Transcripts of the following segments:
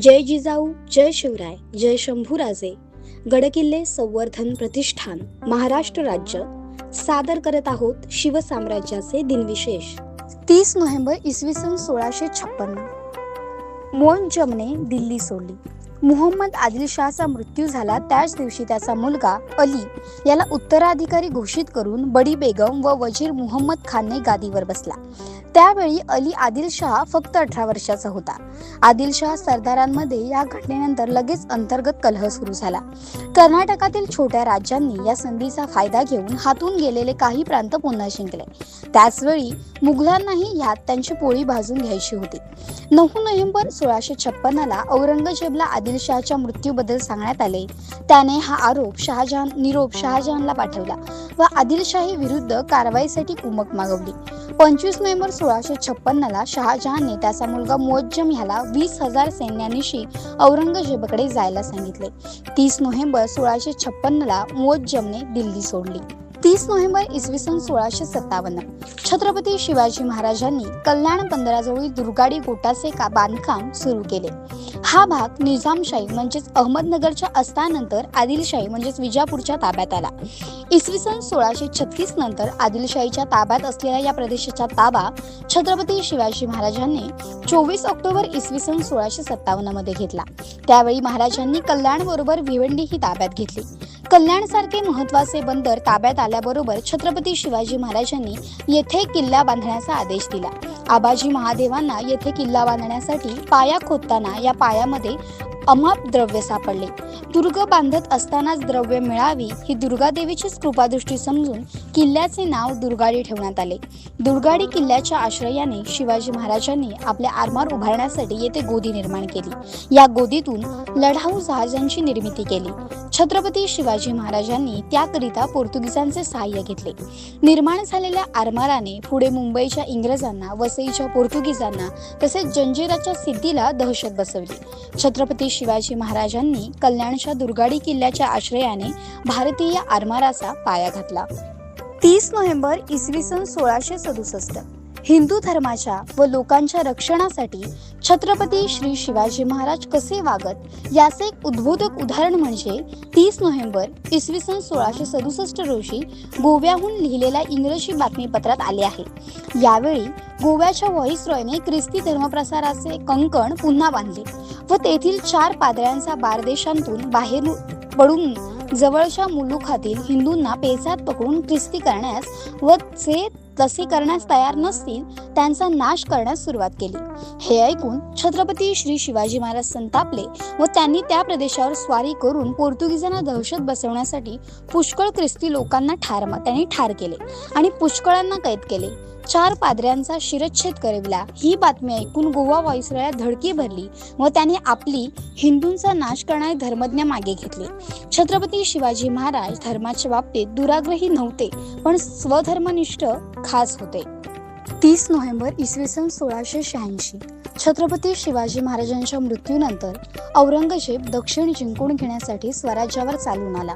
जय जिजाऊ जय शिवराय जय शंभूराजे. गडकिल्ले संवर्धन प्रतिष्ठान महाराष्ट्र राज्य. सादर करत आहोत शिवसाम्राज्याचे दिनविशेष. तीस नोव्हेंबर इसवी सन सोळाशे छप्पन्न मोनजमने दिल्ली सोडली. मुहम्मद आदिलशहाचा मृत्यू झाला त्याच दिवशी त्याचा मुलगा अली याला उत्तराधिकारी घोषित करून बडी बेगम व वजीर मुहम्मद खानने गादीवर बसला. त्यावेळी अली आदिलशहा फक्त अठरा वर्षाचा होता. आदिलशहा सरदारांमध्ये या घटनेनंतर लगेच अंतर्गत कलह सुरू झाला. कर्नाटकातील छोट्या राज्यांनी या संधीचा फायदा घेऊन हातून गेलेले काही प्रांत पुन्हा जिंकले त्याचवेळी मुघलांनाही यात त्यांची पोळी भाजून घ्यायची होती. नऊ नोव्हेंबर सोळाशे छप्पन्नला औरंगजेबला आदिलशहाच्या मृत्यूबद्दल सांगण्यात आले. त्याने हा आरोप शहाजहान निरोप शहाजहानला पाठवला व आदिलशाही विरुद्ध कारवाईसाठी कुमक मागवली. पंचवीस नोव्हेंबर सोळाशे छप्पन्नला शहाजहानने त्याचा मुलगा मुअज्जम ह्याला वीस हजार सैन्यानिशी औरंगजेबाकडे जायला सांगितले. तीस नोव्हेंबर सोळाशे छप्पन्नला मुअज्जमने दिल्ली सोडली. तीस नोव्हेंबर इसवी सन सोळाशे सत्तावन्न. छत्रपती शिवाजी महाराजांनी कल्याण बंदराजवळील दुर्गाडी गोटाचे का बांधकाम सुरू केले. हा भाग निजामशाही म्हणजेच अहमदनगरच्या अस्तानंतर आदिलशाही म्हणजेच विजापूरच्या ताब्यात आला. इसवी सन सोळाशे छत्तीस नंतर आदिलशाहीच्या ताब्यात असलेल्या या प्रदेशाचा ताबा छत्रपती शिवाजी महाराजांनी चोवीस ऑक्टोबर इसवी सन सोळाशे सत्तावन्नमध्ये घेतला. त्यावेळी महाराजांनी कल्याण बरोबर भिवंडी ही ताब्यात घेतली. कल्याण सारखे महत्त्वाचे बंदर ताब्यात आल्याबरोबर छत्रपती शिवाजी महाराजांनी येथे किल्ला बांधण्याचा आदेश दिला. आबाजी महादेवांना येथे किल्ला बांधण्यासाठी पाया खोदताना या पायामध्ये अमाप द्रव्य सापडले. दुर्ग बांधत असतानाच द्रव्य मिळावी ही दुर्गादेवीचीच कृपादृष्टी समजून किल्ल्याचे नाव दुर्गाडी ठेवण्यात आले. दुर्गाडी किल्ल्याच्या आश्रयाने शिवाजी महाराजांनी आपले आरमार उभारण्यासाठी येथे गोदी निर्माण केली. या गोदीतून लढाऊ जहाजांची निर्मिती केली. छत्रपती शिवाजी महाराजांनी त्याकरिता पोर्तुगीजांचे सहाय्य घेतले. निर्माण झालेल्या आरमाराने पुढे मुंबईच्या इंग्रजांना वसईच्या पोर्तुगीजांना तसेच जंजिराच्या सिद्धीला दहशत बसवली. छत्रपती शिवाजी महाराजांनी कल्याणच्या दुर्गाडी किल्ल्याच्या आश्रयाने भारतीय आरमाराचा पाया घातला. तीस नोव्हेंबर इसवी सन सोळाशे सदुसष्ट. हिंदू धर्माच्या व लोकांच्या रक्षणासाठी छत्रपती श्री शिवाजी महाराज कसे वागत याचे एक उद्बोधक उदाहरण म्हणजे तीस नोव्हेंबर इसवी सन सोळाशे सदुसष्ट रोजी गोव्याहून लिहिलेल्या इंग्रजी बातमीपत्रात आले आहे. यावेळी गोव्याच्या व्हॉइसरॉयने ख्रिस्ती धर्मप्रसाराचे कंकण पुन्हा बांधले व तेथील चार पादऱ्यांचा बारदेशांतून बाहेर पडून जवळच्या मुलुखातील हिंदूंना पेचात पकडून ख्रिस्ती करण्यास व जे तसे करण्यास तयार नसतील त्यांचा नाश करण्यास सुरुवात केली. हे ऐकून छत्रपती श्री शिवाजी महाराज संतापले व त्यांनी त्या प्रदेशावर स्वारी करून पोर्तुगीजांना दहशत बसवण्यासाठी पुष्कळ ख्रिस्ती लोकांना ठार त्यांनी ठार केले आणि पुष्कळांना कैद केले. चार पादऱ्यांचा शिरच्छेद करविला. ही बातमी ऐकून गोवा व्हॉइसरॉया धडकी भरली व त्याने आपली हिंदूंचा नाश करणारे धर्मज्ञ मागे घेतले. छत्रपती शिवाजी महाराज धर्माच्या बाबतीत दुराग्रही नव्हते पण स्वधर्मनिष्ठ खास होते. तीस नोव्हेंबर इसवी सन सोळाशे शहाऐंशी. छत्रपती शिवाजी महाराजांच्या मृत्यूनंतर औरंगजेब दक्षिण जिंकून घेण्यासाठी स्वराज्यावर चालून आला.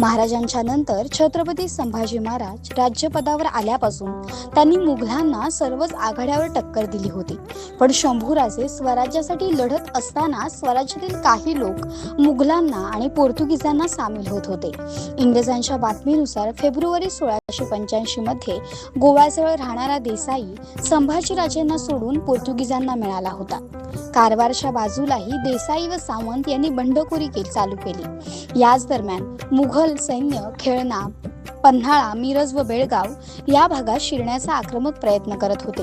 महाराजांच्या नंतर छत्रपती संभाजी महाराज राज्यपदावर आल्यापासून त्यांनी मुघलांना सर्वच आघाड्यावर टक्कर दिली होती. पण शंभूराजे स्वराज्यासाठी लढत असताना स्वराज्यातील काही लोक मुघलांना आणि पोर्तुगीजांना सामील होत होते. इंग्रजांच्या बातमीनुसार फेब्रुवारी सोळाशे पंच्याऐंशी मध्ये गोव्याजवळ राहणारा देसाई संभाजीराजेंना सोडून पोर्तुगीजांना मिळाला होता. कारवारच्या बाजूलाही देसाई व सावंत यांनी बंडखोरी चालू केली. याच दरम्यान मुघल सैन्य खेळणा पन्हाळा मिरज व बेळगाव या भागात शिरण्याचा आक्रमक प्रयत्न करत होते.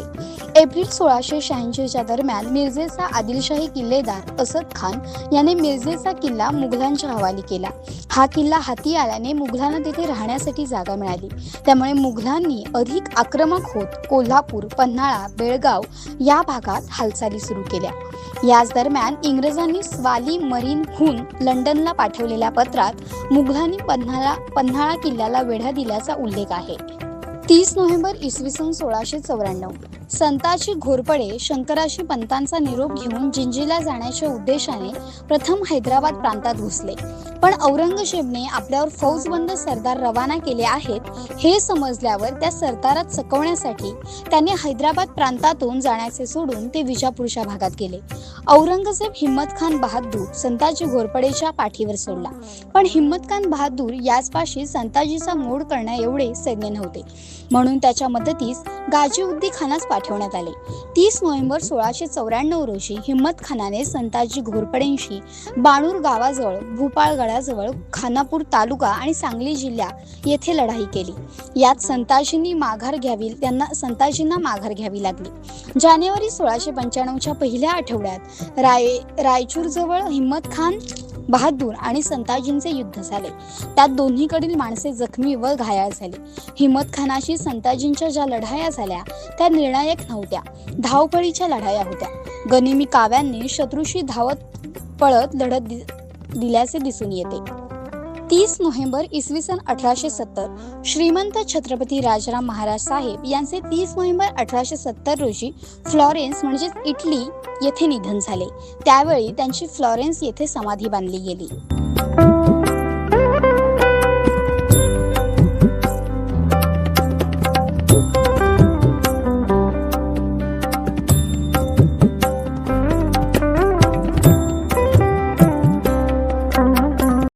एप्रिल सोळाशे शहाऐंशीच्या दरम्यान मिरजेचा आदिलशाही किल्लेदार असद खान याने मिरजेचा किल्ला मुघलांच्या हवाली केला. हा किल्ला हाती आल्याने मुघलांना तिथे राहण्यासाठी जागा मिळाली. त्यामुळे मुघलांनी अधिक आक्रमक होत कोल्हापूर पन्हाळा बेळगाव या भागात हालचाली सुरू केल्या. याच दरम्यान इंग्रजांनी स्वाली मरीन हून लंडनला पाठवलेल्या पत्रात मुघलांनी पन्हाळा पन्हाळा किल्ल्याला वेढा दिल्याचा उल्लेख आहे. तीस नोव्हेंबर इसवी सन सोळाशे चौऱ्याण्णव. संताची घोरपडे शंकराशी पंतांचा निरोप घेऊन जिंजीला जाण्याच्या उद्देशाने प्रथम हैदराबाद प्रांतात घुसले. पण औरंगजेबने आपल्यावर फौजबंद सरदार रवाना केले आहेत हे समजल्यावर त्या सरदारात चकवण्यासाठी त्यांनी हैदराबाद प्रांतातून जाण्याचे सोडून ते विजापूरच्या भागात गेले. औरंगजेब हिम्मत खान बहादूर संताजी घोरपडेच्या पाठीवर सोडला. पण हिम्मत खान बहादूर याचपाशी संताजीचा मोड करण्या एवढे सैन्य नव्हते. म्हणून त्याच्या मदतीस गाजीउद्दी खानास पाठवण्यात आले. तीस नोव्हेंबर सोळाशे चौऱ्याण्णव रोजी हिम्मत खानाने संताजी घोरपडेंशी बाणूर गावाजवळ भूपाळगडाजवळ खानापूर तालुका आणि सांगली जिल्हा येथे लढाई केली. यात संताजींनी माघार घ्यावी त्यांना संताजींना माघार घ्यावी लागली. जानेवारी सोळाशे पंच्याण्णवच्या पहिल्या आठवड्यात राय रायचूरजवळ हिम्मत खान बहादूर आणि संताजींचे युद्ध झाले. त्यात दोन्हीकडील माणसे जखमी व घायाळ झाली. हिम्मत खानाशी संताजींच्या ज्या लढाया झाल्या त्या निर्णायक नव्हत्या. धावपळीच्या लढाया होत्या. गनिमी काव्यांनी शत्रूशी धावत पळत लढत दिल्याचे दिसून येते. तीस नोव्हेंबर इसवी सन अठराशे सत्तर श्रीमंत छत्रपती राजाराम महाराज साहेब यांचे तीस नोव्हेंबर अठराशे सत्तर रोजी फ्लॉरेन्स म्हणजेच इटली येथे निधन झाले. त्यावेळी त्यांची फ्लॉरेन्स येथे समाधी बांधली गेली.